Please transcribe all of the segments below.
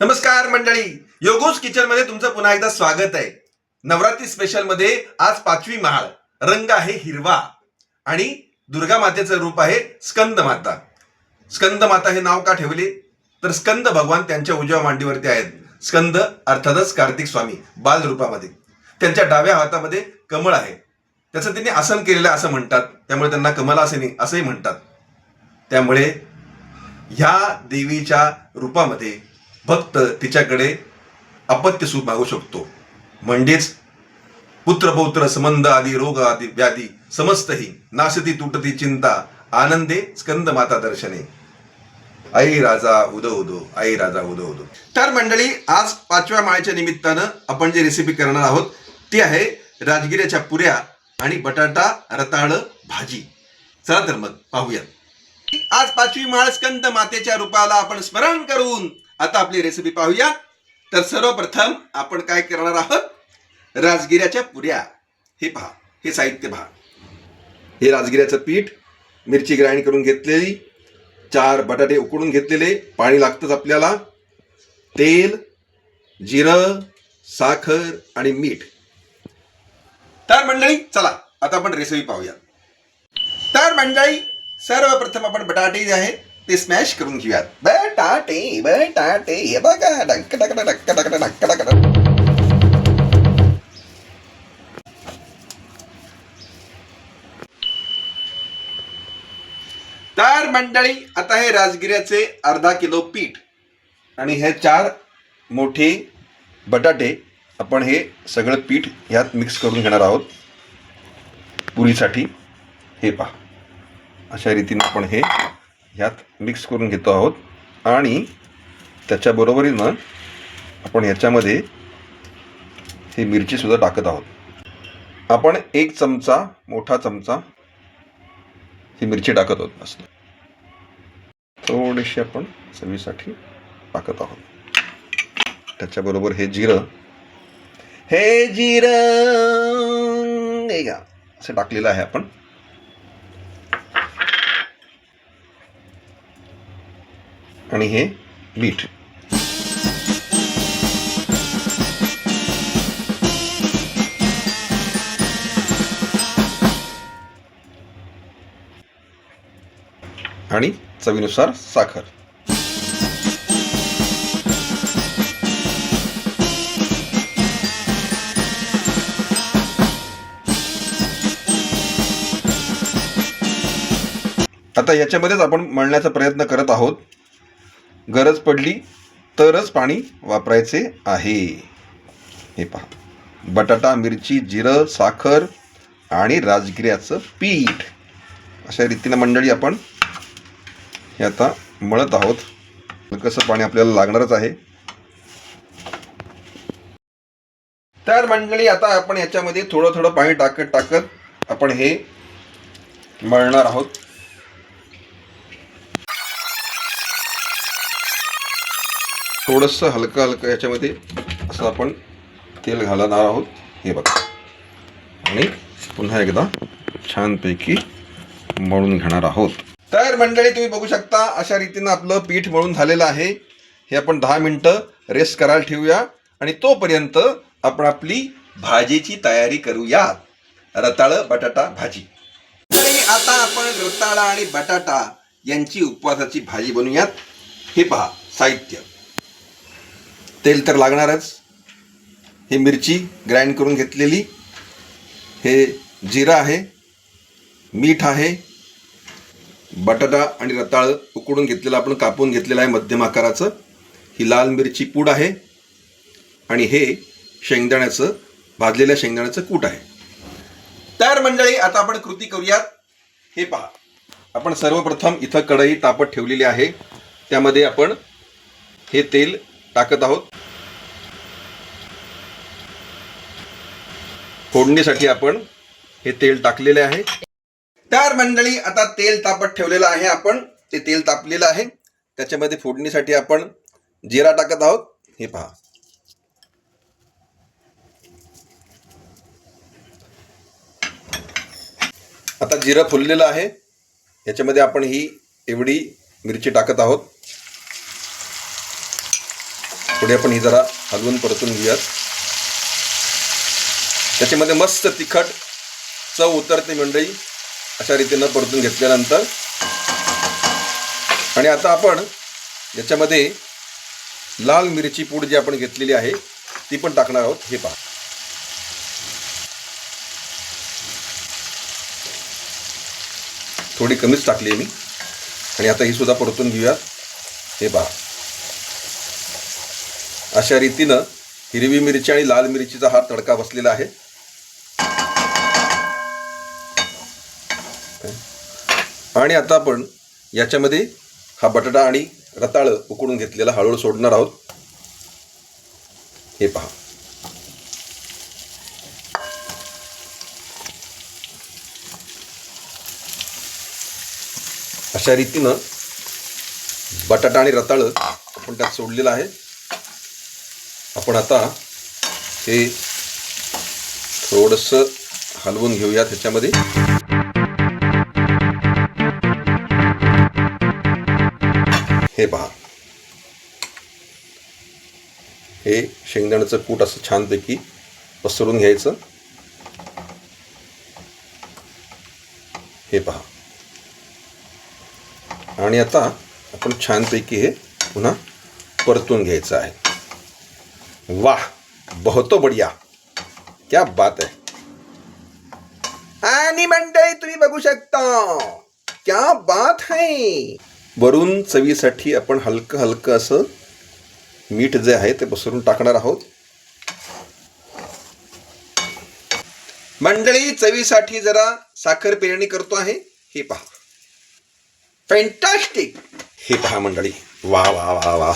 नमस्कार मंडळी. योगोस किचनमध्ये तुमचं पुन्हा एकदा स्वागत आहे. नवरात्री स्पेशलमध्ये आज पाचवी महाळ रंग आहे हिरवा. आणि दुर्गा मातेचं रूप आहे स्कंद माता. स्कंद माता हे नाव का ठेवले? तर स्कंद भगवान त्यांच्या उजव्या मांडीवरती आहेत. स्कंद अर्थातच कार्तिक स्वामी बाल रूपामध्ये. त्यांच्या डाव्या हातामध्ये कमळ आहे. त्याचं त्यांनी आसन केलेलं असं म्हणतात. त्यामुळे त्यांना कमलासनी असंही म्हणतात. त्यामुळे ह्या देवीच्या रूपामध्ये भक्त तिच्याकडे अपत्य सुख मागू शकतो. म्हणजेच पुत्र पौत्र संबंध आदी रोग आदी व्याधी समस्तही नाशती तुटती चिंता आनंदे स्कंद माता दर्शने. आई राजा उदो उदो आई राजा उदो उदो. तर मंडळी आज पाचव्या माळ्याच्या निमित्तानं आपण जी रेसिपी करणार आहोत ती आहे राजगिऱ्याच्या पुऱ्या आणि बटाटा रताळ भाजी. चला तर मग पाहूया. आज पाचवी माळ स्कंद मातेच्या रूपाला आपण स्मरण करून आता आपली रेसिपी पाहूया. तर सर्वप्रथम आपण काय करणार आहोत? राजगिऱ्याच्या पुऱ्या. हे पहा हे साहित्य पहा. हे राजगिऱ्याचं पीठ मिरची ग्राइंड करून घेतलेली चार बटाटे उकडून घेतलेले पाणी लागतंच आपल्याला. तेल जिरं साखर आणि मीठ. तर मंडळी चला आता आपण रेसिपी पाहूया. तर मंडळी सर्वप्रथम आपण बटाटे जे आहेत ते स्मॅश करून घेऊयात. बटाटे बटाटे. हे बघा डंक डक duck duck duck duck duck तर मंडळी आता हे राजगिऱ्याचे अर्धा किलो पीठ आणि हे चार मोठे बटाटे आपण हे सगळं पीठ ह्यात मिक्स करून घेणार आहोत. पुरीसाठी. हे पहा. अशा रीतीने आपण हे ह्यात मिक्स करून घेतो आहोत. आणि त्याच्याबरोबरीनं आपण ह्याच्यामध्ये ही मिरचीसुद्धा टाकत आहोत. आपण एक चमचा मोठा चमचा ही मिरची टाकत आहोत मस्त थोडीशी आपण चवीसाठी टाकत आहोत. त्याच्याबरोबर हे जिरं. हे जिरं हे असं टाकलेलं आहे आपण. आणि हे मीठ आणि चवीनुसार साखर. आता याच्यामध्येच आपण मळण्याचा प्रयत्न करत आहोत. गरज पडली तरच पाणी वापरायचे आहे. हे पहा. बटाटा मिरची जिरं साखर आणि राजगिऱ्याचं पीठ. अशा रीतीनं मंडळी आपण हे आता मळत आहोत. कसं पाणी आपल्याला लागणारच आहे. तर मंडळी आता आपण याच्यामध्ये थोडं थोडं पाणी टाकत टाकत आपण हे मळणार आहोत. थोडंसं हलकं हलकं याच्यामध्ये असं आपण तेल घालणार आहोत. हे बघा. आणि पुन्हा एकदा छानपैकी मळून घेणार आहोत. तर मंडळी तुम्ही बघू शकता अशा रीतीनं आपलं पीठ मळून झालेलं आहे. हे आपण दहा मिनटं रेस्ट करायला ठेवूया. आणि तोपर्यंत आपण आपली भाजीची तयारी करूया. रताळं बटाटा भाजी. आणि आता आपण रताळा आणि बटाटा यांची उपवासाची भाजी बनवूयात. हे पहा साहित्य. तेल तर लागणारच. हे मिरची ग्राइंड करून घेतलेली. हे जिरा आहे मीठ आहे बटाटा आणि रताळ उकडून घेतलेलं आपण कापून घेतलेलं आहे मध्यम आकाराचं. ही लाल मिरची पूड आहे आणि हे शेंगदाण्याचं भाजलेल्या शेंगदाण्याचं कूट आहे. तर मंडळी आता आपण कृती करूयात. हे पहा. आपण सर्वप्रथम इथं कढई तापत ठेवलेली आहे. त्यामध्ये आपण हे तेल टाकत आहोत. फोडणीसाठी आपण हे तेल टाकलेले आहे. तर मंडळी आता तेल तापत ठेवलेलं आहे आपण. ते तेल तापलेलं आहे. त्याच्यामध्ये फोडणीसाठी आपण जिरा टाकत आहोत. हे पहा. आता जिरं फुललेलं आहे. याच्यामध्ये आपण ही एवढी मिरची टाकत आहोत. पुढे आपण ही जरा हलवून परतून घेऊयात. त्याच्यामध्ये मस्त तिखट चव उतरते मंडळी अशा रीतीनं परतून घेतल्यानंतर. आणि आता आपण याच्यामध्ये लाल मिरची पूड जी आपण घेतलेली आहे ती पण टाकणार आहोत. हे पहा. थोडी कमीच टाकली आहे मी. आणि आता ही सुद्धा परतून घेऊयात. हे पहा. अशा रीतीनं हिरवी मिरची आणि लाल मिरचीचा हा तडका बसलेला आहे. आणि आता आपण याच्यामध्ये हा बटाटा आणि रताळ उकडून घेतलेला हळूहळू सोडणार आहोत. हे पहा. अशा रीतीनं बटाटा आणि रताळं आपण त्यात सोडलेलं आहे. आपण आता हे थोडंसं हलवून घेऊया त्याच्यामध्ये हे पहा. हे शेंगदाण्याचं कूट असं छानपैकी पसरून घ्यायचं. हे पहा. आणि आता आपण छानपैकी हे पुन्हा परतून घ्यायचं आहे. वाह बहुत बढिया। क्या बात आहे आणि मंडळी तुम्ही बघू शकता। क्या बात है। वरून चवीसाठी आपण हलकं हलकं असं मीठ जे आहे ते पसरून टाकणार आहोत. मंडळी चवीसाठी जरा साखर पेरणी करतो आहे. हे पहा. फॅन्टॅस्टिक हे पहा मंडळी. वा वा वा वा.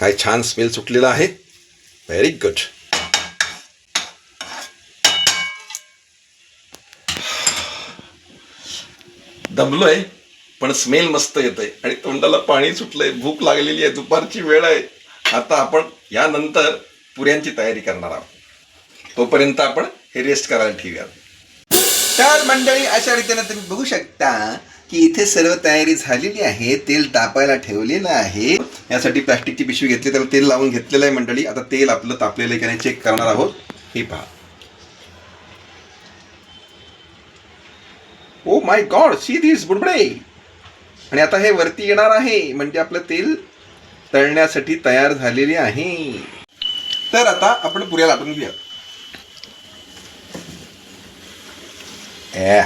काय छान स्मेल सुटलेला आहे. व्हेरी गुड दमलोय पण स्मेल मस्त येत आहे आणि तोंडाला पाणी सुटलंय भूक लागलेली आहे दुपारची वेळ आहे. आता आपण यानंतर पुऱ्यांची तयारी करणार आहोत. तोपर्यंत आपण हे रेस्ट करायला ठेवूया तर मंडळी अशा रीतीने तुम्ही बघू शकता की इथे सर्व तयारी झालेली आहे तेल तापायला ठेवलेलं आहे. यासाठी प्लास्टिकची पिशवी घेतली त्याला तेल लावून घेतलेलं आहे मंडळी. आता तेल आपलं तापलेलं आहे की नाही चेक करणार आहोत. हे पहा. Oh my god see this बुडबडे. आणि आता हे वरती येणार आहे. म्हणजे आपलं तेल तळण्यासाठी तयार झालेले आहे. तर आता आपण पुऱ्या लाटून घेऊया. ए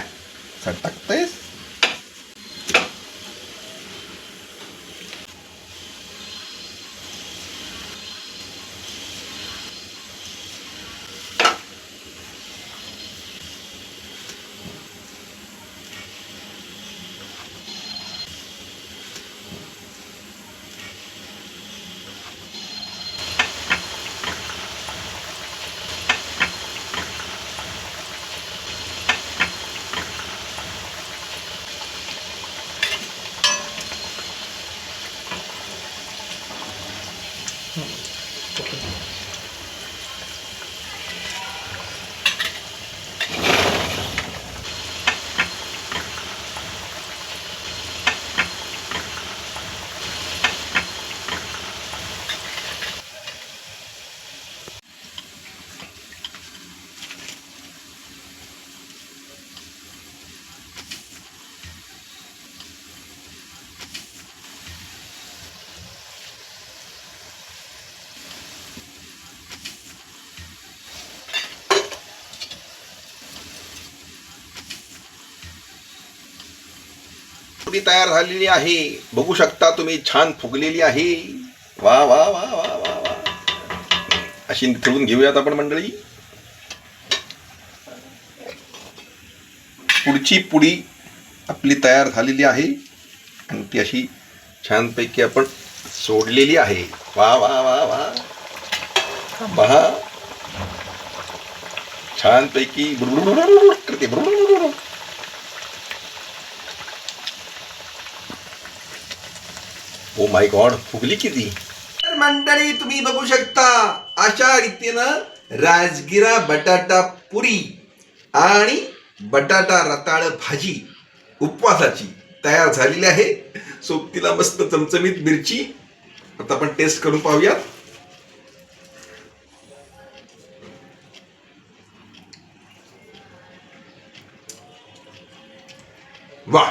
पापडी तयार झालेली आहे. बघू शकता तुम्ही छान फुगलेली आहे. वा वा वा वा वा वा. अशी ठेवून घेऊयात आपण मंडळी. पुढची पुडी आपली तयार झालेली आहे. आणि ती अशी छानपैकी आपण सोडलेली आहे. वा वा वा वा. पहा. छानपैकी करते. ओ माय गॉड फुगली किती? तर मंडळी तुम्ही बघू शकता अशा रीतीनं राजगिरा बटाटा पुरी आणि बटाटा रताळ भाजी उपवासाची तयार झालेली आहे. सोबतीला मस्त चमचमीत मिरची. आता आपण टेस्ट करून पाहूया वा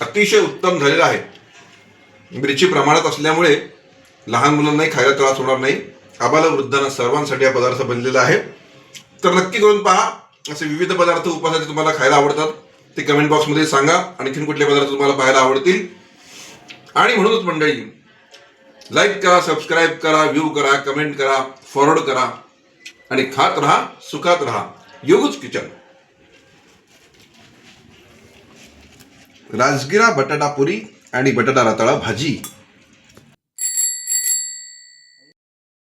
अतिशय उत्तम झालेला आहे. मिरची प्रमाणात असल्यामुळे लहान मुलांनाही खायला त्रास होणार नाही. आबाला वृद्धांना सर्वांसाठी हा पदार्थ बनलेला आहे. तर नक्की करून पहा असे विविध पदार्थ उपासाचे तुम्हाला खायला आवडतात. ते कमेंट बॉक्समध्ये सांगा आणखीन कुठले पदार्थ तुम्हाला पाहायला आवडतील. आणि म्हणूनच मंडळी लाईक करा सबस्क्राईब करा व्ह्यू करा कमेंट करा फॉरवर्ड करा. आणि खात राहा सुखात राहा. योगच किचन. राजगिरा बटाटा पुरी आणि बटाटा रताळा भाजी.